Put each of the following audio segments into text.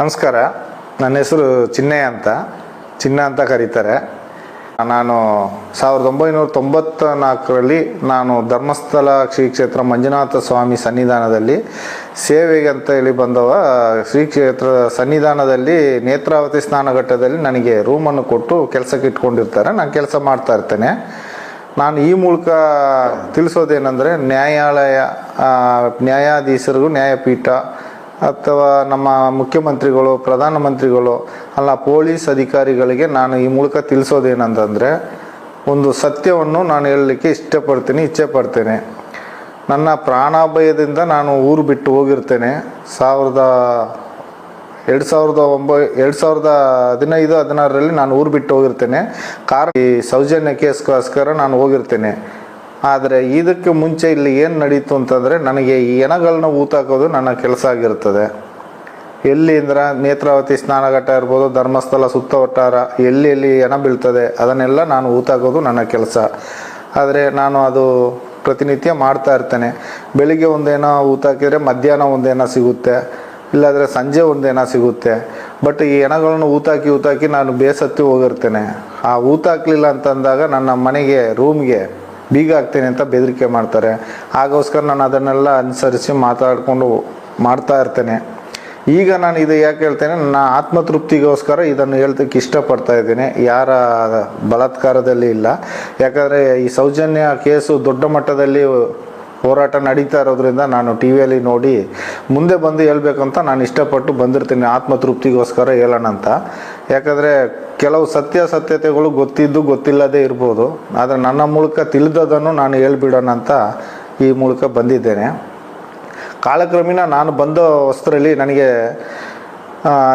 ನಮಸ್ಕಾರ. ನನ್ನ ಹೆಸರು ಚಿನ್ನಯ್ಯ ಅಂತ. ಚಿನ್ನ ಅಂತ ಕರೀತಾರೆ. ನಾನು ಸಾವಿರದ ಒಂಬೈನೂರ ತೊಂಬತ್ತ ನಾಲ್ಕರಲ್ಲಿ ನಾನು ಧರ್ಮಸ್ಥಳ ಶ್ರೀ ಕ್ಷೇತ್ರ ಮಂಜುನಾಥ ಸ್ವಾಮಿ ಸನ್ನಿಧಾನದಲ್ಲಿ ಸೇವೆಗೆ ಅಂತ ಹೇಳಿ ಬಂದವ, ಶ್ರೀ ಕ್ಷೇತ್ರ ಸನ್ನಿಧಾನದಲ್ಲಿ ನೇತ್ರಾವತಿ ಸ್ನಾನಘಟ್ಟದಲ್ಲಿ ನನಗೆ ರೂಮನ್ನು ಕೊಟ್ಟು ಕೆಲಸಕ್ಕೆ ಇಟ್ಕೊಂಡಿರ್ತಾರೆ. ನಾನು ಕೆಲಸ ಮಾಡ್ತಾ ಇರ್ತೇನೆ. ನಾನು ಈ ಮೂಲಕ ತಿಳಿಸೋದೇನೆಂದರೆ ನ್ಯಾಯಾಲಯ ನ್ಯಾಯಾಧೀಶರಿಗೂ ನ್ಯಾಯಪೀಠ ಅಥವಾ ನಮ್ಮ ಮುಖ್ಯಮಂತ್ರಿಗಳು ಪ್ರಧಾನಮಂತ್ರಿಗಳು ಅಲ್ಲ ಪೊಲೀಸ್ ಅಧಿಕಾರಿಗಳಿಗೆ ನಾನು ಈ ಮೂಲಕ ತಿಳಿಸೋದೇನಂತಂದರೆ, ಒಂದು ಸತ್ಯವನ್ನು ನಾನು ಹೇಳಲಿಕ್ಕೆ ಇಷ್ಟಪಡ್ತೀನಿ ಇಚ್ಛೆ ಪಡ್ತೇನೆ ನನ್ನ ಪ್ರಾಣಾಭಯದಿಂದ ನಾನು ಊರು ಬಿಟ್ಟು ಹೋಗಿರ್ತೇನೆ. ಸಾವಿರದ ಎರಡು ಸಾವಿರದ ಒಂಬೈ, ಎರಡು ಸಾವಿರದ ಹದಿನೈದು, ಹದಿನಾರರಲ್ಲಿ ನಾನು ಊರು ಬಿಟ್ಟು ಹೋಗಿರ್ತೇನೆ. ಕಾರ್ ಈ ಸೌಜನ್ಯ ಕೇಸ್ಗೋಸ್ಕರ ನಾನು ಹೋಗಿರ್ತೇನೆ. ಆದರೆ ಇದಕ್ಕೆ ಮುಂಚೆ ಇಲ್ಲಿ ಏನು ನಡೀತು ಅಂತಂದರೆ ನನಗೆ ಈ ಎಣಗಳನ್ನ ಊತಾಕೋದು ನನ್ನ ಕೆಲಸ ಆಗಿರ್ತದೆ. ಎಲ್ಲಿ ಅಂದ್ರೆ ನೇತ್ರಾವತಿ ಸ್ನಾನಘಟ್ಟ ಇರ್ಬೋದು, ಧರ್ಮಸ್ಥಳ ಸುತ್ತ ಒಟ್ಟಾರ ಎಲ್ಲಿ ಎಲ್ಲಿ ಎಣ ಬೀಳ್ತದೆ, ಅದನ್ನೆಲ್ಲ ನಾನು ಊತಾಕೋದು ನನ್ನ ಕೆಲಸ. ಆದರೆ ನಾನು ಅದು ಪ್ರತಿನಿತ್ಯ ಮಾಡ್ತಾ ಇರ್ತೇನೆ. ಬೆಳಿಗ್ಗೆ ಒಂದೇನೋ ಊತಾಕಿದರೆ ಮಧ್ಯಾಹ್ನ ಒಂದೇನೋ ಸಿಗುತ್ತೆ, ಇಲ್ಲಾದರೆ ಸಂಜೆ ಒಂದೇನೋ ಸಿಗುತ್ತೆ. ಬಟ್ ಈ ಎಣಗಳನ್ನು ಊತಾಕಿ ಊತಾಕಿ ನಾನು ಬೇಸತ್ತಿ ಹೋಗಿರ್ತೇನೆ. ಆ ಊತಾಕ್ಲಿಲ್ಲ ಅಂತಂದಾಗ ನನ್ನ ಮನೆಗೆ ರೂಮ್ಗೆ ಬೀಗ ಆಗ್ತೇನೆ ಅಂತ ಬೆದರಿಕೆ ಮಾಡ್ತಾರೆ. ಹಾಗೋಸ್ಕರ ನಾನು ಅದನ್ನೆಲ್ಲ ಅನುಸರಿಸಿ ಮಾತಾಡಿಕೊಂಡು ಮಾಡ್ತಾ ಇರ್ತೇನೆ. ಈಗ ನಾನು ಇದು ಯಾಕೆ ಹೇಳ್ತೇನೆ, ನನ್ನ ಆತ್ಮತೃಪ್ತಿಗೋಸ್ಕರ ಇದನ್ನು ಹೇಳ್ತಕ್ಕೆ ಇಷ್ಟಪಡ್ತಾ ಇದ್ದೇನೆ. ಯಾರ ಬಲಾತ್ಕಾರದಲ್ಲಿ ಇಲ್ಲ. ಯಾಕಂದರೆ ಈ ಸೌಜನ್ಯ ಕೇಸು ದೊಡ್ಡ ಮಟ್ಟದಲ್ಲಿ ಹೋರಾಟ ನಡೀತಾ ಇರೋದ್ರಿಂದ ನಾನು ಟಿ ವಿಯಲ್ಲಿ ನೋಡಿ ಮುಂದೆ ಬಂದು ಹೇಳ್ಬೇಕಂತ ನಾನು ಇಷ್ಟಪಟ್ಟು ಬಂದಿರ್ತೀನಿ. ಆತ್ಮತೃಪ್ತಿಗೋಸ್ಕರ ಹೇಳೋಣ ಅಂತ ಯಾಕಂದರೆ ಕೆಲವು ಸತ್ಯಾಸತ್ಯತೆಗಳು ಗೊತ್ತಿದ್ದು ಗೊತ್ತಿಲ್ಲದೆ ಇರ್ಬೋದು, ಆದರೆ ನನ್ನ ಮೂಲಕ ತಿಳಿದದನ್ನು ನಾನು ಹೇಳ್ಬಿಡೋಣ ಅಂತ ಈ ಮೂಲಕ ಬಂದಿದ್ದೇನೆ. ಕಾಲಕ್ರಮೇಣ ನಾನು ಬಂದ ವಸ್ತ್ರಲ್ಲಿ ನನಗೆ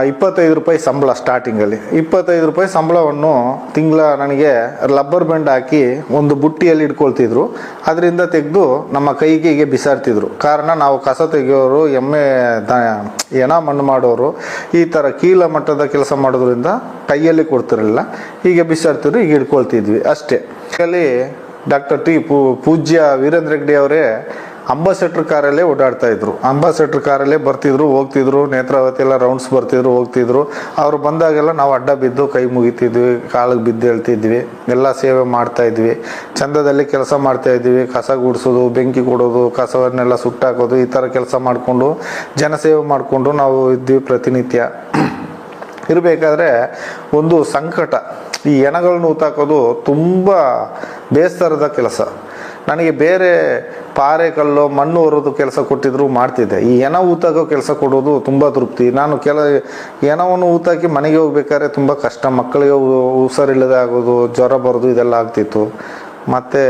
ಇಪ್ಪತ್ತೈದು ರೂಪಾಯಿ ಸಂಬಳ ಸ್ಟಾರ್ಟಿಂಗಲ್ಲಿ ಇಪ್ಪತ್ತೈದು ರೂಪಾಯಿ ಸಂಬಳವನ್ನು ತಿಂಗಳ ನನಗೆ ರಬ್ಬರ್ ಬ್ಯಾಂಡ್ ಹಾಕಿ ಒಂದು ಬುಟ್ಟಿಯಲ್ಲಿ ಇಟ್ಕೊಳ್ತಿದ್ರು. ಅದರಿಂದ ತೆಗೆದು ನಮ್ಮ ಕೈಗೆ ಬಿಸಾಡ್ತಿದ್ರು. ಕಾರಣ ನಾವು ಕಸ ತೆಗೆಯೋರು, ಎಮ್ಮೆ ಎಣ ಮಣ್ಣು ಮಾಡೋರು, ಈ ಥರ ಕೀಲ ಮಟ್ಟದ ಕೆಲಸ ಮಾಡೋದ್ರಿಂದ ಕೈಯಲ್ಲಿ ಕೊಡ್ತಿರಲಿಲ್ಲ. ಹೀಗೆ ಬಿಸಾಡ್ತಿದ್ರು, ಹೀಗೆ ಇಟ್ಕೊಳ್ತಿದ್ವಿ ಅಷ್ಟೇ. ಅಲ್ಲಿ ಡಾಕ್ಟರ್ ಟಿ ಪೂಜ್ಯ ವೀರೇಂದ್ರ ರೆಡ್ಡಿ ಅವರೇ ಅಂಬಾಸೆಟ್ರ್ ಕಾರಲ್ಲೇ ಓಡಾಡ್ತಾ ಇದ್ರು. ಅಂಬಾಸೆಟ್ರ್ ಕಾರಲ್ಲೇ ಬರ್ತಿದ್ರು, ಹೋಗ್ತಿದ್ರು, ನೇತ್ರಾವತಿ ಎಲ್ಲ ರೌಂಡ್ಸ್ ಬರ್ತಿದ್ರು, ಹೋಗ್ತಿದ್ರು. ಅವ್ರು ಬಂದಾಗೆಲ್ಲ ನಾವು ಅಡ್ಡ ಬಿದ್ದು ಕೈ ಮುಗಿತಿದ್ವಿ, ಕಾಲಿಗೆ ಬಿದ್ದು ಹೇಳ್ತಿದ್ವಿ. ಎಲ್ಲ ಸೇವೆ ಮಾಡ್ತಾ ಇದ್ವಿ. ಚಂದದಲ್ಲಿ ಕೆಲಸ ಮಾಡ್ತಾ ಇದ್ವಿ. ಕಸ ಗುಡಿಸೋದು, ಬೆಂಕಿ ಕೊಡೋದು, ಕಸವನ್ನೆಲ್ಲ ಸುಟ್ಟಾಕೋದು, ಈ ಥರ ಕೆಲಸ ಮಾಡಿಕೊಂಡು, ಜನಸೇವೆ ಮಾಡಿಕೊಂಡು ನಾವು ಇದ್ವಿ ಪ್ರತಿನಿತ್ಯ. ಇರಬೇಕಾದ್ರೆ ಒಂದು ಸಂಕಟ. ಈ ಎಣಗಳನ್ನು ಊತಾಕೋದು ತುಂಬ ಬೇಸರದ ಕೆಲಸ. ನನಗೆ ಬೇರೆ ಪಾರೆ ಕಲ್ಲು, ಮಣ್ಣು ಹೊರೋದು ಕೆಲಸ ಕೊಟ್ಟಿದ್ರು ಮಾಡ್ತಿದ್ದೆ. ಈ ಎನ ಊತಾಕೋ ಕೆಲಸ ಕೊಡೋದು ತುಂಬ ತೃಪ್ತಿ. ನಾನು ಕೆಲ ಏನವನ್ನು ಊತಾಕಿ ಮನೆಗೆ ಹೋಗ್ಬೇಕಾದ್ರೆ ತುಂಬ ಕಷ್ಟ. ಮಕ್ಕಳಿಗೆ ಹುಷಾರಿಲ್ಲದೆ ಆಗೋದು, ಜ್ವರ ಬರೋದು ಇದೆಲ್ಲ ಆಗ್ತಿತ್ತು. ಮತ್ತೆ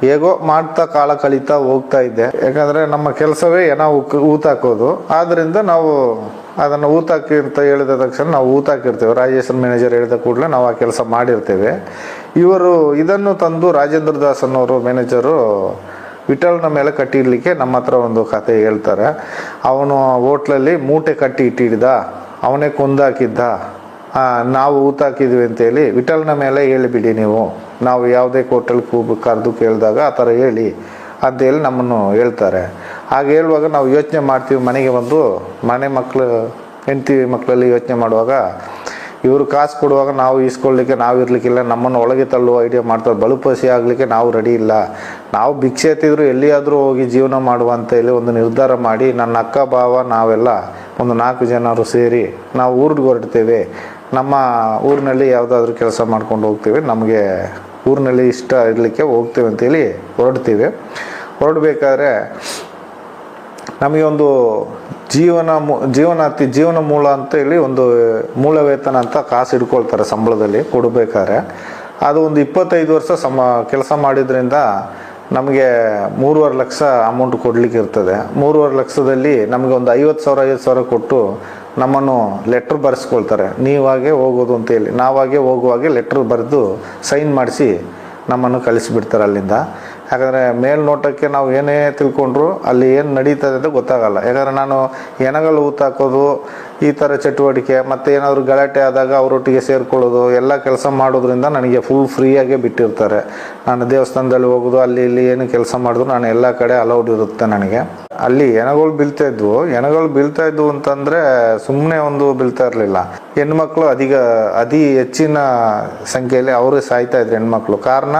ಹೇಗೋ ಮಾಡ್ತಾ ಕಾಲ ಕಳೀತಾ ಹೋಗ್ತಾ ಇದ್ದೆ. ಯಾಕಂದರೆ ನಮ್ಮ ಕೆಲಸವೇ ಏನೋ ಊತಾಕೋದು ಆದ್ದರಿಂದ ನಾವು ಅದನ್ನು ಊತಾಕಿ ಅಂತ ಹೇಳಿದ ತಕ್ಷಣ ನಾವು ಊತಾಕಿರ್ತೇವೆ ರಾಜೇಶ್ವರ ಮ್ಯಾನೇಜರ್ ಹೇಳಿದ ಕೂಡಲೇ ನಾವು ಆ ಕೆಲಸ ಮಾಡಿರ್ತೇವೆ. ಇವರು ಇದನ್ನು ತಂದು ರಾಜೇಂದ್ರ ದಾಸ್ ಅನ್ನೋರು ಮ್ಯಾನೇಜರು ವಿಠಲ್ನ ಮೇಲೆ ಕಟ್ಟಿಡಲಿಕ್ಕೆ ನಮ್ಮ ಹತ್ರ ಒಂದು ಕತೆ ಹೇಳ್ತಾರೆ. ಅವನು ಹೋಟ್ಲಲ್ಲಿ ಮೂಟೆ ಕಟ್ಟಿ ಇಟ್ಟಿದ್ದ. ಅವನೇ ಕೊಂದಾಕಿದ್ದ. ನಾವು ಊತಾಕಿದ್ವಿ ಅಂತೇಳಿ ವಿಠಲ್ನ ಮೇಲೆ ಹೇಳಿಬಿಡಿ ನೀವು. ನಾವು ಯಾವುದೇ ಕೋರ್ಟಲ್ಲಿ ಹೋಗ್ಬೇಕು ಕರೆದು ಕೇಳಿದಾಗ ಆ ಥರ ಹೇಳಿ ಅಂತೇಳಿ ನಮ್ಮನ್ನು ಹೇಳ್ತಾರೆ. ಹಾಗೆ ಹೇಳುವಾಗ ನಾವು ಯೋಚನೆ ಮಾಡ್ತೀವಿ, ಮನೆಗೆ ಬಂದು ಮನೆ ಮಕ್ಕಳು ಹೆಂಡತಿ ಮಕ್ಕಳಲ್ಲಿ ಯೋಚನೆ ಮಾಡುವಾಗ ಇವರು ಕಾಸು ಕೊಡುವಾಗ ನಾವು ಈಸ್ಕೊಳ್ಳಿಕ್ಕೆ ನಾವು ಇರಲಿಕ್ಕಿಲ್ಲ, ನಮ್ಮನ್ನು ಒಳಗೆ ತಳ್ಳುವ ಐಡಿಯಾ ಮಾಡ್ತಾರೆ, ಬಲುಪಸಿ ಆಗಲಿಕ್ಕೆ ನಾವು ರೆಡಿ ಇಲ್ಲ. ನಾವು ಭಿಕ್ಷೆ ಎತ್ತಿದ್ರು ಎಲ್ಲಿಯಾದರೂ ಹೋಗಿ ಜೀವನ ಮಾಡುವ ಅಂತ ಹೇಳಿ ಒಂದು ನಿರ್ಧಾರ ಮಾಡಿ, ನನ್ನ ಅಕ್ಕ, ಭಾವ, ನಾವೆಲ್ಲ ಒಂದು ನಾಲ್ಕು ಜನರು ಸೇರಿ ನಾವು ಊರಿಗೆ ಹೊರಡ್ತೇವೆ. ನಮ್ಮ ಊರಿನಲ್ಲಿ ಯಾವುದಾದ್ರೂ ಕೆಲಸ ಮಾಡ್ಕೊಂಡು ಹೋಗ್ತೇವೆ, ನಮಗೆ ಊರಿನಲ್ಲಿ ಇಷ್ಟ ಇರಲಿಕ್ಕೆ ಹೋಗ್ತೇವೆ ಅಂತೇಳಿ ಹೊರಡ್ತೀವಿ. ಹೊರಡ್ಬೇಕಾದ್ರೆ ನಮಗೆ ಒಂದು ಜೀವನ ಜೀವನಾತಿ, ಜೀವನ ಮೂಲ ಅಂತ ಹೇಳಿ ಒಂದು ಮೂಲ ವೇತನ ಅಂತ ಕಾಸು ಇಟ್ಕೊಳ್ತಾರೆ ಸಂಬಳದಲ್ಲಿ ಕೊಡಬೇಕಾದ್ರೆ. ಅದು ಒಂದು ಇಪ್ಪತ್ತೈದು ವರ್ಷ ಸಮ, ಕೆಲಸ ಮಾಡಿದ್ರಿಂದ ನಮಗೆ ಮೂರುವರೆ ಲಕ್ಷ ಅಮೌಂಟ್ ಕೊಡ್ಲಿಕ್ಕೆ ಇರ್ತದೆ. ಮೂರುವರೆ ಲಕ್ಷದಲ್ಲಿ ನಮಗೆ ಒಂದು ಐವತ್ತು ಸಾವಿರ ಐವತ್ತು ಸಾವಿರ ಕೊಟ್ಟು ನಮ್ಮನ್ನು ಲೆಟ್ರ್ ಬರೆಸ್ಕೊಳ್ತಾರೆ. ನೀವಾಗೆ ಹೋಗೋದು ಅಂತೇಳಿ ನಾವಾಗೆ ಹೋಗುವಾಗೆ ಲೆಟ್ರ್ ಬರೆದು ಸೈನ್ ಮಾಡಿಸಿ ನಮ್ಮನ್ನು ಕಳಿಸಿಬಿಡ್ತಾರೆ ಅಲ್ಲಿಂದ. ಯಾಕಂದರೆ ಮೇಲ್ನೋಟಕ್ಕೆ ನಾವು ಏನೇ ತಿಳ್ಕೊಂಡ್ರು ಅಲ್ಲಿ ಏನು ನಡೀತದೆ ಅಂತ ಗೊತ್ತಾಗಲ್ಲ. ಯಾಕಂದರೆ ನಾನು ಎಣಗಳು ಊತಾಕೋದು ಈ ಥರ ಚಟುವಟಿಕೆ, ಮತ್ತು ಏನಾದರೂ ಗಲಾಟೆ ಆದಾಗ ಅವರೊಟ್ಟಿಗೆ ಸೇರ್ಕೊಳ್ಳೋದು, ಎಲ್ಲ ಕೆಲಸ ಮಾಡೋದ್ರಿಂದ ನನಗೆ ಫುಲ್ ಫ್ರೀಯಾಗೆ ಬಿಟ್ಟಿರ್ತಾರೆ. ನಾನು ದೇವಸ್ಥಾನದಲ್ಲಿ ಹೋಗೋದು, ಅಲ್ಲಿ ಇಲ್ಲಿ ಏನು ಕೆಲಸ ಮಾಡಿದ್ರು ನಾನು ಎಲ್ಲ ಕಡೆ ಅಲೌಡ್ ಇರುತ್ತೆ ನನಗೆ. ಅಲ್ಲಿ ಎನಗಳು ಬೀಳ್ತಾ ಇದ್ವು. ಎನಗಳು ಬೀಳ್ತಾ ಇದ್ವು ಅಂತಂದರೆ ಸುಮ್ಮನೆ ಒಂದು ಬೀಳ್ತಾ ಇರಲಿಲ್ಲ. ಹೆಣ್ಮಕ್ಳು ಅಧಿಕ, ಅತಿ ಹೆಚ್ಚಿನ ಸಂಖ್ಯೆಯಲ್ಲಿ ಅವರೇ ಸಾಯ್ತಾ ಇದ್ರು ಹೆಣ್ಮಕ್ಳು. ಕಾರಣ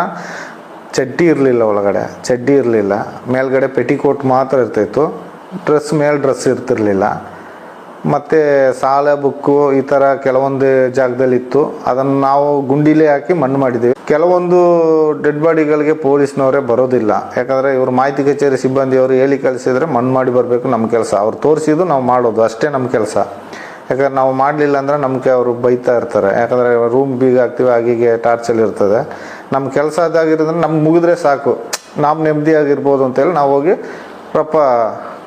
ಚಡ್ಡಿ ಇರಲಿಲ್ಲ ಒಳಗಡೆ, ಚಡ್ಡಿ ಇರಲಿಲ್ಲ. ಮೇಲ್ಗಡೆ ಪೆಟಿಕೋಟ್ ಮಾತ್ರ ಇರ್ತಾಯಿತ್ತು ಡ್ರೆಸ್ ಮೇಲೆ ಡ್ರೆಸ್ ಇರ್ತಿರ್ಲಿಲ್ಲ. ಮತ್ತು ಸಾಲ, ಬುಕ್ಕು ಈ ಥರ ಕೆಲವೊಂದು ಜಾಗದಲ್ಲಿತ್ತು. ಅದನ್ನು ನಾವು ಗುಂಡಿಲೇ ಹಾಕಿ ಮಣ್ಣು ಮಾಡಿದ್ದೀವಿ. ಕೆಲವೊಂದು ಡೆಡ್ ಬಾಡಿಗಳಿಗೆ ಪೊಲೀಸ್ನವರೇ ಬರೋದಿಲ್ಲ. ಯಾಕಂದರೆ ಇವರು ಮಾಹಿತಿ ಕಚೇರಿ ಸಿಬ್ಬಂದಿಯವರು ಹೇಳಿ ಕಳಿಸಿದ್ರೆ ಮಣ್ಣು ಮಾಡಿ ಬರಬೇಕು ನಮ್ಮ ಕೆಲಸ. ಅವ್ರು ತೋರಿಸಿದ್ದು ನಾವು ಮಾಡೋದು, ಅಷ್ಟೇ ನಮ್ಮ ಕೆಲಸ. ಯಾಕಂದ್ರೆ ನಾವು ಮಾಡಲಿಲ್ಲ ಅಂದರೆ ನಮಗೆ ಅವರು ಬೈತಾ ಇರ್ತಾರೆ. ಯಾಕಂದರೆ ರೂಮ್ ಬೀಗ ಹಾಕ್ತೀವಿ ಹಾಗೀಗೆ ಟಾರ್ಚಲ್ಲಿ ಇರ್ತದೆ. ನಮ್ಮ ಕೆಲಸ ಅದಾಗಿರೋದ್ರೆ ನಮ್ಗೆ ಮುಗಿದ್ರೆ ಸಾಕು. ನಾವು ನೆಮ್ಮದಿಯಾಗಿರ್ಬೋದು ಅಂತೇಳಿ ನಾವು ಹೋಗಿ ರಪ್ಪ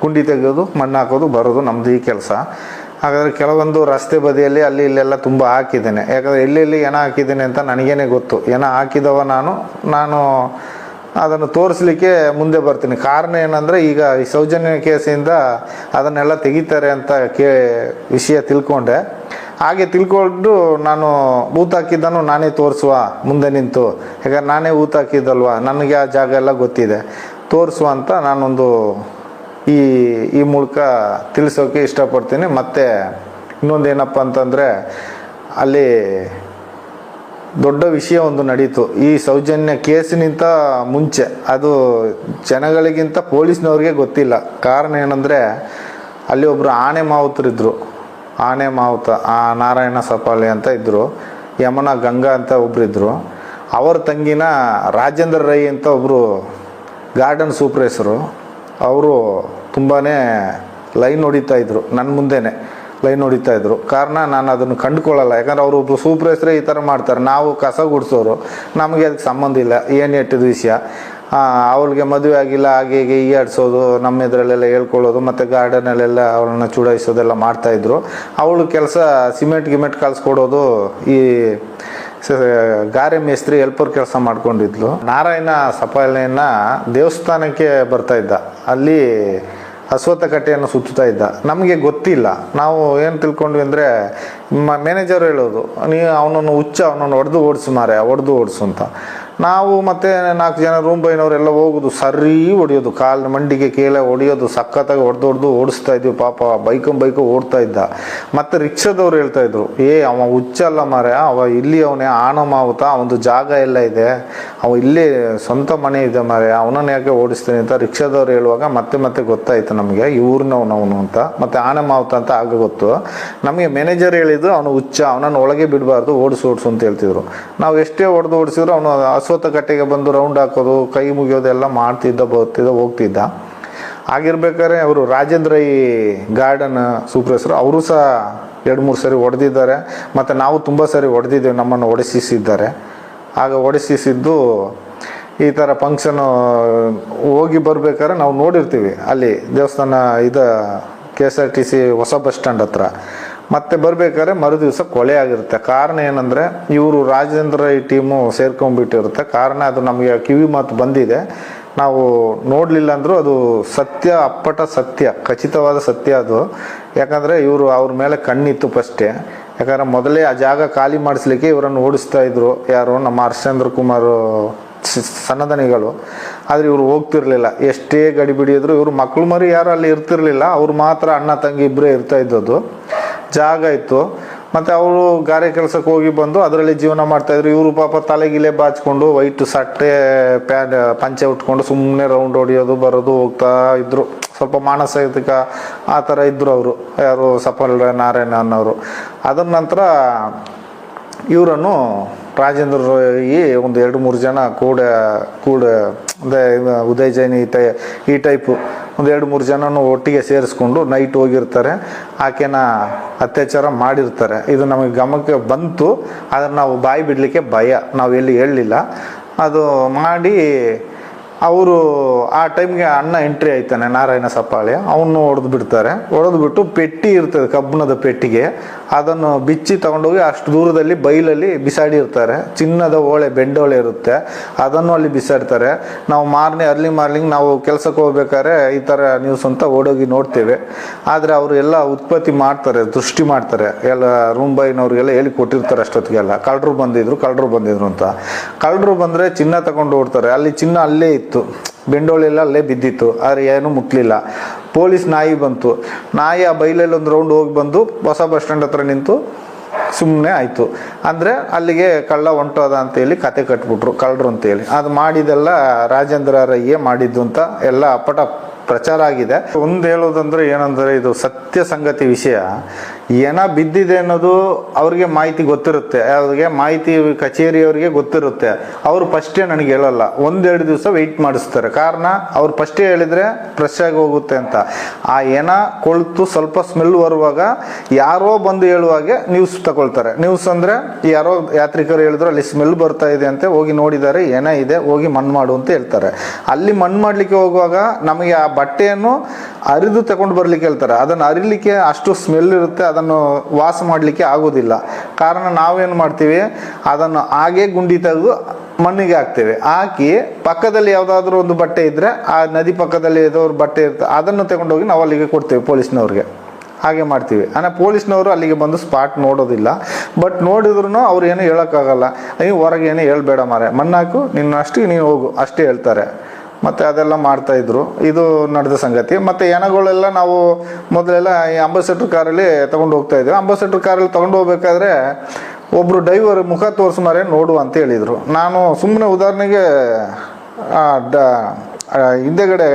ಗುಂಡಿ ತೆಗೆಯೋದು ಮಣ್ಣು ಹಾಕೋದು, ಬರೋದು ನಮ್ಮದು ಈ ಕೆಲಸ. ಹಾಗಾದರೆ ಕೆಲವೊಂದು ರಸ್ತೆ ಬದಿಯಲ್ಲಿ ಅಲ್ಲಿ ಇಲ್ಲೆಲ್ಲ ತುಂಬ ಹಾಕಿದ್ದೇನೆ. ಯಾಕಂದರೆ ಎಲ್ಲೆಲ್ಲಿ ಏನ ಹಾಕಿದ್ದೇನೆ ಅಂತ ನನಗೇನೆ ಗೊತ್ತು. ಏನ ಹಾಕಿದವ ನಾನು ನಾನು ಅದನ್ನು ತೋರಿಸ್ಲಿಕ್ಕೆ ಮುಂದೆ ಬರ್ತೀನಿ. ಕಾರಣ ಏನಂದರೆ ಈಗ ಈ ಸೌಜನ್ಯ ಕೇಸಿಂದ ಅದನ್ನೆಲ್ಲ ತೆಗಿತಾರೆ ಅಂತ ಕೇ ವಿಷಯ ತಿಳ್ಕೊಂಡೆ. ಹಾಗೆ ತಿಳ್ಕೊಂಡು ನಾನು ಊತ ಹಾಕಿದ್ದನ್ನು ನಾನೇ ತೋರಿಸುವ ಮುಂದೆ ನಿಂತು. ಯಾಕಂದ್ರೆ ನಾನೇ ಊತ ಹಾಕಿದ್ದಲ್ವ? ನನಗೆ ಆ ಜಾಗ ಎಲ್ಲ ಗೊತ್ತಿದೆ. ತೋರಿಸುವ ಅಂತ ನಾನೊಂದು ಈ ಈ ಮೂಲಕ ತಿಳಿಸೋಕೆ ಇಷ್ಟಪಡ್ತೀನಿ. ಮತ್ತು ಇನ್ನೊಂದು ಏನಪ್ಪ ಅಂತಂದರೆ ಅಲ್ಲಿ ದೊಡ್ಡ ವಿಷಯ ಒಂದು ನಡೀತು. ಈ ಸೌಜನ್ಯ ಕೇಸಿನಿಂತ ಮುಂಚೆ. ಅದು ಜನಗಳಿಗಿಂತ ಪೊಲೀಸ್ನವ್ರಿಗೆ ಗೊತ್ತಿಲ್ಲ. ಕಾರಣ ಏನಂದರೆ ಅಲ್ಲಿ ಒಬ್ಬರು ಆನೆ ಮಾವುತರಿದ್ದರು ಆನೆ ಮಾವುತ ಆ ನಾರಾಯಣ ಸಪಾಲಿ ಅಂತ ಇದ್ದರು ಯಮನ ಗಂಗಾ ಅಂತ ಒಬ್ಬರಿದ್ದರು ಅವರ ತಂಗಿನ ರಾಜೇಂದ್ರ ರೈ ಅಂತ ಒಬ್ಬರು ಗಾರ್ಡನ್ ಸೂಪ್ರೇಸರು. ಅವರು ತುಂಬಾ ಲೈನ್ ಹೊಡಿತಾ ಇದ್ರು ನನ್ನ ಮುಂದೆನೆ ಲೈನ್ ಹೊಡಿತಾ ಇದ್ರು. ಕಾರಣ ನಾನು ಅದನ್ನು ಕಂಡುಕೊಳ್ಳಲ್ಲ, ಯಾಕಂದ್ರೆ ಅವರು ಒಬ್ಬರು ಸೂಪ್ರೇಸ್ರೆ ಈ ಥರ ಮಾಡ್ತಾರೆ. ನಾವು ಕಸ ಗುಡಿಸೋರು, ನಮಗೆ ಅದಕ್ಕೆ ಸಂಬಂಧ ಇಲ್ಲ, ಏನು ಎಟ್ಟಿದ ವಿಷಯ. ಅವಳಿಗೆ ಮದುವೆ ಆಗಿಲ್ಲ, ಹಾಗೆ ಹೀಗೆ ಈಯಾಡ್ಸೋದು ನಮ್ಮ ಇದರಲ್ಲೆಲ್ಲ ಹೇಳ್ಕೊಳ್ಳೋದು, ಮತ್ತು ಗಾರ್ಡನಲ್ಲೆಲ್ಲ ಅವಳನ್ನ ಚುಡಾಯಿಸೋದೆಲ್ಲ ಮಾಡ್ತಾಯಿದ್ರು ಅವಳು ಕೆಲಸ ಸಿಮೆಂಟ್ ಗಿಮೆಂಟ್ ಕಳಿಸ್ಕೊಡೋದು ಈ ಗಾರೆ ಮೇಸ್ತ್ರಿ ಹೆಲ್ಪರ್ ಕೆಲಸ ಮಾಡ್ಕೊಂಡಿದ್ಲು. ನಾರಾಯಣ ಸಪಾಲನೆಯನ್ನ ದೇವಸ್ಥಾನಕ್ಕೆ ಬರ್ತಾ ಇದ್ದ. ಅಲ್ಲಿ ಅಶ್ವತ್ಥ ಕಟ್ಟೆಯನ್ನು ಸುತ್ತಾ ಇದ್ದ. ನಮಗೆ ಗೊತ್ತಿಲ್ಲ. ನಾವು ಏನು ತಿಳ್ಕೊಂಡ್ವಿ ಅಂದರೆ ಮ್ಯಾನೇಜರ್ ಹೇಳೋದು ನೀವು ಅವನನ್ನು ಹುಚ್ಚ, ಅವನನ್ನು ಹೊಡೆದು ಓಡಿಸು ಮಾರೆ ಹೊಡೆದು ಓಡಿಸು ಅಂತ. ನಾವು ಮತ್ತೆ ನಾಲ್ಕು ಜನ ರೂಮ್ ಬೈನವರೆಲ್ಲ ಹೋಗೋದು, ಸರಿ ಹೊಡಿಯೋದು. ಕಾಲಿನ ಮಂಡಿಗೆ ಕೇಳ ಹೊಡಿಯೋದು, ಸಖತ್ತಾಗಿ ಹೊಡೆದು ಹೊಡೆದು ಓಡಿಸ್ತಾ ಇದ್ವಿ. ಪಾಪ ಬೈಕಂ ಬೈಕು ಓಡ್ತಾ ಇದ್ದ. ಮತ್ತೆ ರಿಕ್ಷಾದವ್ರು ಹೇಳ್ತಾ ಇದ್ರು, ಏ, ಅವ ಹುಚ್ಚಲ್ಲ ಮಾರೆ ಅವ ಇಲ್ಲಿ ಅವನೇ ಆಣ ಮಾವುತ ಜಾಗ ಎಲ್ಲ ಇದೆ. ಅವ ಇಲ್ಲಿ ಸ್ವಂತ ಮನೆ ಇದೆ ಮಾರೆ ಅವನನ್ನ ಯಾಕೆ ಓಡಿಸ್ತೀನಿ ಅಂತ ರಿಕ್ಷಾದವ್ರು ಹೇಳುವಾಗ ಮತ್ತೆ ಮತ್ತೆ ಗೊತ್ತಾಯ್ತು ನಮಗೆ ಇವ್ರನ್ನವನು ಅವನು ಅಂತ. ಮತ್ತೆ ಆನೆ ಮಾವುತ ಅಂತ ಆಗ ಗೊತ್ತು. ನಮಗೆ ಮ್ಯಾನೇಜರ್ ಹೇಳಿದ್ರು, ಅವನು ಹುಚ್ಚ, ಅವನನ್ನು ಒಳಗೆ ಬಿಡಬಾರ್ದು, ಓಡಿಸು ಓಡಿಸು ಅಂತ ಹೇಳ್ತಿದ್ರು. ನಾವು ಎಷ್ಟೇ ಹೊಡೆದು ಓಡಿಸಿದ್ರು, ಅವನು ಅಶ್ವತ್ಥ ಕಟ್ಟೆಗೆ ಬಂದು ರೌಂಡ್ ಹಾಕೋದು, ಕೈ ಮುಗಿಯೋದೆಲ್ಲ ಮಾಡ್ತಿದ್ದ, ಬರ್ತಿದ್ದ, ಹೋಗ್ತಿದ್ದ. ಆಗಿರ್ಬೇಕಾದ್ರೆ ಅವರು ರಾಜೇಂದ್ರ ಈ ಗಾರ್ಡನ್ ಸೂಪ್ರೆಸರು ಅವರು ಸಹ ಎರಡು ಮೂರು ಸರಿ ಹೊಡೆದಿದ್ದಾರೆ. ಮತ್ತು ನಾವು ತುಂಬ ಸರಿ ಹೊಡೆದಿದ್ದೇವೆ, ನಮ್ಮನ್ನು ಹೊಡೆಸಿಸಿದ್ದಾರೆ. ಆಗ ಹೊಡೆಸಿಸಿದ್ದು ಈ ಥರ ಫಂಕ್ಷನು ಹೋಗಿ ಬರ್ಬೇಕಾದ್ರೆ ನಾವು ನೋಡಿರ್ತೀವಿ. ಅಲ್ಲಿ ದೇವಸ್ಥಾನ ಇದು K S R T C ಹೊಸ ಬಸ್ ಸ್ಟ್ಯಾಂಡ್ ಹತ್ರ. ಮತ್ತೆ ಬರ್ಬೇಕಾದ್ರೆ ಮರು ದಿವಸ ಕೊಲೆ ಆಗಿರುತ್ತೆ. ಕಾರಣ ಏನಂದರೆ, ಇವರು ರಾಜೇಂದ್ರ ಈ ಟೀಮು ಸೇರ್ಕೊಂಡ್ಬಿಟ್ಟಿರುತ್ತೆ. ಕಾರಣ ಅದು ನಮಗೆ ಕಿವಿ ಮಾತು ಬಂದಿದೆ. ನಾವು ನೋಡಲಿಲ್ಲ ಅಂದರೂ ಅದು ಸತ್ಯ, ಅಪ್ಪಟ ಸತ್ಯ, ಖಚಿತವಾದ ಸತ್ಯ ಅದು. ಯಾಕಂದರೆ ಇವರು ಅವ್ರ ಮೇಲೆ ಕಣ್ಣಿತ್ತು ಫಸ್ಟೇ. ಯಾಕಂದರೆ ಮೊದಲೇ ಆ ಜಾಗ ಖಾಲಿ ಮಾಡಿಸ್ಲಿಕ್ಕೆ ಇವರನ್ನು ಓಡಿಸ್ತಾ ಇದ್ರು ಯಾರು? ನಮ್ಮ ಹರ್ಷೇಂದ್ರ ಕುಮಾರ್ ಸನ್ನದನಿಗಳು. ಆದರೆ ಇವರು ಹೋಗ್ತಿರ್ಲಿಲ್ಲ. ಎಷ್ಟೇ ಗಡಿಬಿಡಿ ಬಿಡಿದ್ರು ಇವರು ಮಕ್ಳು ಮರಿ ಯಾರು ಅಲ್ಲಿ ಇರ್ತಿರ್ಲಿಲ್ಲ. ಅವ್ರು ಮಾತ್ರ ಅಣ್ಣ, ತಂಗಿ ಇಬ್ಬರೇ ಇರ್ತಾ ಇದ್ದದ್ದು. ಜಾಗ ಇತ್ತು. ಮತ್ತು ಅವರು ಗಾರೆ ಕೆಲಸಕ್ಕೆ ಹೋಗಿ ಬಂದು ಅದರಲ್ಲಿ ಜೀವನ ಮಾಡ್ತಾಯಿದ್ರು ಇವರು ಪಾಪ ತಲೆಗಿಲೆ ಬಾಚ್ಕೊಂಡು ವೈಟ್ ಸಟ್ಟೆ ಪ್ಯಾಡ್, ಪಂಚೆ ಉಟ್ಕೊಂಡು ಸುಮ್ಮನೆ ರೌಂಡ್ ಹೊಡಿಯೋದು, ಬರೋದು, ಹೋಗ್ತಾ ಇದ್ರು. ಸ್ವಲ್ಪ ಮಾನಸಿಕ ಆ ಥರ ಇದ್ದರು ಅವರು. ಯಾರು ಸಫಲ್ ನಾರಾಯಣ ಅನ್ನೋರು. ಅದರ ನಂತರ ಇವರನ್ನು ರಾಜೇಂದ್ರ ಈ ಒಂದು ಎರಡು ಮೂರು ಜನ ಕೂಡ ಕೂಡ ಅಂದರೆ ಉದಯ್ ಜೈನ್ ಈ ಟೈ, ಈ ಟೈಪು ಒಂದು ಎರಡು ಮೂರು ಜನನು ಒಟ್ಟಿಗೆ ಸೇರಿಸ್ಕೊಂಡು ನೈಟ್ ಹೋಗಿರ್ತಾರೆ. ಆಕೆನ ಅತ್ಯಾಚಾರ ಮಾಡಿರ್ತಾರೆ. ಇದು ನಮಗೆ ಗಮನಕ್ಕೆ ಬಂತು. ಆದರೆ ನಾವು ಬಾಯಿ ಬಿಡಲಿಕ್ಕೆ ಭಯ. ನಾವು ಎಲ್ಲಿ ಹೇಳಲಿಲ್ಲ. ಅದು ಮಾಡಿ ಅವರು ಆ ಟೈಮ್ಗೆ ಅಣ್ಣ ಎಂಟ್ರಿ ಆಯ್ತಾನೆ, ನಾರಾಯಣ ಸಪ್ಪಾಳೆ. ಅವನು ಹೊಡೆದು ಬಿಡ್ತಾರೆ ಹೊಡೆದು ಬಿಟ್ಟು ಪೆಟ್ಟಿ ಇರ್ತದೆ ಕಬ್ಬಿಣದ ಪೆಟ್ಟಿಗೆ. ಅದನ್ನು ಬಿಚ್ಚಿ ತಗೊಂಡೋಗಿ ಅಷ್ಟು ದೂರದಲ್ಲಿ ಬೈಲಲ್ಲಿ ಬಿಸಾಡಿರ್ತಾರೆ ಚಿನ್ನದ ಓಳೆ ಬೆಂಡೋಳೆ ಇರುತ್ತೆ. ಅದನ್ನು ಅಲ್ಲಿ ಬಿಸಾಡ್ತಾರೆ. ನಾವು ಮಾರ್ನೆ ಅರ್ಲಿ ಮಾರ್ನಿಂಗ್ ನಾವು ಕೆಲಸಕ್ಕೆ ಹೋಗ್ಬೇಕಾದ್ರೆ ಈ ಥರ ನ್ಯೂಸ್ ಅಂತ ಓಡೋಗಿ ನೋಡ್ತೇವೆ. ಆದರೆ ಅವರು ಎಲ್ಲ ಉತ್ಪತ್ತಿ ಮಾಡ್ತಾರೆ, ದೃಷ್ಟಿ ಮಾಡ್ತಾರೆ. ಎಲ್ಲ ರೂಂಬೈನವ್ರಿಗೆಲ್ಲ ಹೇಳಿ ಕೊಟ್ಟಿರ್ತಾರೆ ಅಷ್ಟೊತ್ತಿಗೆಲ್ಲ. ಕಳ್ಳರು ಬಂದಿದ್ರು ಕಳ್ಳರು ಬಂದಿದ್ರು ಅಂತ. ಕಳ್ಳರು ಬಂದರೆ ಚಿನ್ನ ತಗೊಂಡು ಓಡ್ತಾರೆ. ಅಲ್ಲಿ ಚಿನ್ನ ಅಲ್ಲೇ ಇತ್ತು. ಬೆಂಡೋಳಿ ಎಲ್ಲ ಅಲ್ಲೇ ಬಿದ್ದಿತ್ತು, ಆದರೆ ಏನೂ ಮುಟ್ಲಿಲ್ಲ. ಪೊಲೀಸ್ ನಾಯಿ ಬಂತು. ನಾಯಿ ಆ ಬೈಲಲ್ಲಿ ಒಂದು ರೌಂಡ್ ಹೋಗಿ ಬಂದು ಹೊಸ ಬಸ್ ಸ್ಟ್ಯಾಂಡ್ ಹತ್ರ ನಿಂತು ಸುಮ್ಮನೆ ಆಯಿತು. ಅಂದರೆ ಅಲ್ಲಿಗೆ ಕಳ್ಳ ಹೊಂಟೋದ ಅಂತೇಳಿ ಕತೆ ಕಟ್ಬಿಟ್ರು ಕಳ್ಳರು ಅಂತೇಳಿ ಅದು ಮಾಡಿದೆಲ್ಲ ರಾಜೇಂದ್ರ ರಯ್ಯೇ ಮಾಡಿದ್ದು ಅಂತ ಎಲ್ಲ ಅಪ್ಪಟ ಪ್ರಚಾರ ಆಗಿದೆ. ಒಂದು ಹೇಳೋದಂದ್ರೆ ಏನಂದ್ರೆ ಇದು ಸತ್ಯ ಸಂಗತಿ ವಿಷಯ. ಏನ ಬಿದ್ದಿದೆ ಅನ್ನೋದು ಅವ್ರಿಗೆ ಮಾಹಿತಿ ಗೊತ್ತಿರುತ್ತೆ. ಅವ್ರಿಗೆ ಮಾಹಿತಿ ಕಚೇರಿಯವರಿಗೆ ಗೊತ್ತಿರುತ್ತೆ. ಅವರು ಫಸ್ಟೇ ನನಗೆ ಹೇಳಲ್ಲ. ಒಂದೆರಡು ದಿವಸ ವೆಯ್ಟ್ ಮಾಡಿಸ್ತಾರೆ. ಕಾರಣ ಅವ್ರು ಫಸ್ಟೇ ಹೇಳಿದ್ರೆ ಫ್ರೆಶ್ ಆಗಿ ಹೋಗುತ್ತೆ ಅಂತ. ಆ ಏನ ಕೊಳ್ತು ಸ್ವಲ್ಪ ಸ್ಮೆಲ್ ಬರುವಾಗ ಯಾರೋ ಬಂದು ಹೇಳುವಾಗೆ ನ್ಯೂಸ್ ತಗೊಳ್ತಾರೆ. ನ್ಯೂಸ್ ಅಂದ್ರೆ ಯಾರೋ ಯಾತ್ರಿಕರು ಹೇಳಿದ್ರು ಅಲ್ಲಿ ಸ್ಮೆಲ್ ಬರ್ತಾ ಇದೆ ಅಂತ ಹೋಗಿ ನೋಡಿದ್ದಾರೆ. ಏನ ಇದೆ? ಹೋಗಿ ಮಣ್ಣು ಮಾಡು ಅಂತ ಹೇಳ್ತಾರೆ. ಅಲ್ಲಿ ಮಣ್ಣು ಮಾಡ್ಲಿಕ್ಕೆ ಹೋಗುವಾಗ ನಮಗೆ ಆ ಬಟ್ಟೆಯನ್ನು ಅರಿದು ತಗೊಂಡು ಬರಲಿಕ್ಕೆ ಹೇಳ್ತಾರೆ. ಅದನ್ನು ಅರಿಲಿಕ್ಕೆ ಅಷ್ಟು ಸ್ಮೆಲ್ ಇರುತ್ತೆ, ಅದನ್ನು ವಾಸ ಮಾಡಲಿಕ್ಕೆ ಆಗೋದಿಲ್ಲ. ಕಾರಣ ನಾವೇನು ಮಾಡ್ತೀವಿ, ಅದನ್ನು ಹಾಗೆ ಗುಂಡಿ ತೆಗೆದು ಮಣ್ಣಿಗೆ ಹಾಕ್ತೇವೆ. ಹಾಕಿ ಪಕ್ಕದಲ್ಲಿ ಯಾವುದಾದ್ರೂ ಒಂದು ಬಟ್ಟೆ ಇದ್ದರೆ ಆ ನದಿ ಪಕ್ಕದಲ್ಲಿ ಏದೋ ಬಟ್ಟೆ ಇರುತ್ತೆ, ಅದನ್ನು ತಗೊಂಡೋಗಿ ನಾವು ಅಲ್ಲಿಗೆ ಕೊಡ್ತೇವೆ ಪೊಲೀಸ್ನವ್ರಿಗೆ. ಹಾಗೆ ಮಾಡ್ತೀವಿ. ಅಂದರೆ ಪೊಲೀಸ್ನವರು ಅಲ್ಲಿಗೆ ಬಂದು ಸ್ಪಾಟ್ ನೋಡೋದಿಲ್ಲ. ಬಟ್ ನೋಡಿದ್ರು ಅವ್ರು ಏನೂ ಹೇಳೋಕ್ಕಾಗಲ್ಲ. ನೀವು ಹೊರಗೆ ಹೇಳ್ಬೇಡ ಮಾರೆ ಮಣ್ಣಾಕು ನಿನ್ನ ಅಷ್ಟು, ನೀನು ಹೋಗು, ಅಷ್ಟೇ ಹೇಳ್ತಾರೆ. ಮತ್ತು ಅದೆಲ್ಲ ಮಾಡ್ತಾ ಇದ್ರು. ಇದು ನಡೆದ ಸಂಗತಿ. ಮತ್ತು ಏನಗಳೆಲ್ಲ ನಾವು ಮೊದಲೆಲ್ಲ ಈ ಅಂಬಾಸೆಟ್ರ್ ಕಾರಲ್ಲಿ ತಗೊಂಡು ಹೋಗ್ತಾ ಇದ್ವಿ. ಅಂಬಾಸೆಟ್ರ್ ಕಾರಲ್ಲಿ ತಗೊಂಡು ಹೋಗ್ಬೇಕಾದ್ರೆ ಒಬ್ಬರು ಡ್ರೈವರ್ ಮುಖ ತೋರಿಸು ಮಾರೇ ನೋಡು ಅಂತ ಹೇಳಿದರು. ನಾನು ಸುಮ್ಮನೆ ಉದಾಹರಣೆಗೆ ಡ ಹಿಂದೆಗಡೆ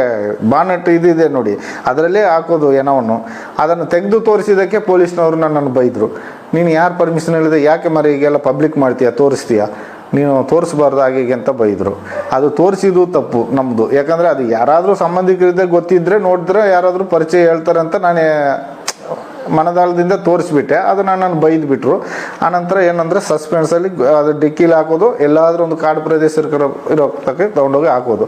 ಬಾನೆಟ್ ಇದಿದೆ ನೋಡಿ. ಅದರಲ್ಲೇ ಹಾಕೋದು ಏನವನ್ನು ಅದನ್ನು ತೆಗೆದು ತೋರಿಸಿದ್ದಕ್ಕೆ ಪೊಲೀಸ್ನವರು ನನ್ನನ್ನು ಬೈದರು. ನೀನು ಯಾರು ಪರ್ಮಿಷನ್ ಹೇಳಿದೆ? ಯಾಕೆ ಮರ ಈಗೆಲ್ಲ ಪಬ್ಲಿಕ್ ಮಾಡ್ತೀಯಾ? ತೋರಿಸ್ತೀಯಾ? ನೀನು ತೋರಿಸ್ಬಾರ್ದು ಹಾಗೆ ಅಂತ ಬೈದರು. ಅದು ತೋರಿಸಿದ್ದು ತಪ್ಪು ನಮ್ಮದು ಯಾಕಂದರೆ ಅದು ಯಾರಾದರೂ ಸಂಬಂಧಿಕರಿದ್ದೆ ಗೊತ್ತಿದ್ದರೆ ನೋಡಿದ್ರೆ ಯಾರಾದರೂ ಪರಿಚಯ ಹೇಳ್ತಾರೆ ಅಂತ ನಾನೇ ಮನದಾಳದಿಂದ ತೋರಿಸ್ಬಿಟ್ಟೆ. ಅದು ನಾನು ಬೈದ್ಬಿಟ್ರು. ಆನಂತರ ಏನಂದ್ರೆ ಸಸ್ಪೆನ್ಸಲ್ಲಿ ಅದು ಡಿಕ್ಕಿಲಿ ಹಾಕೋದು, ಎಲ್ಲಾದರೂ ಒಂದು ಕಾಡು ಪ್ರದೇಶ ಇರೋ ತಕ್ಕ ತೊಗೊಂಡೋಗಿ ಹಾಕೋದು.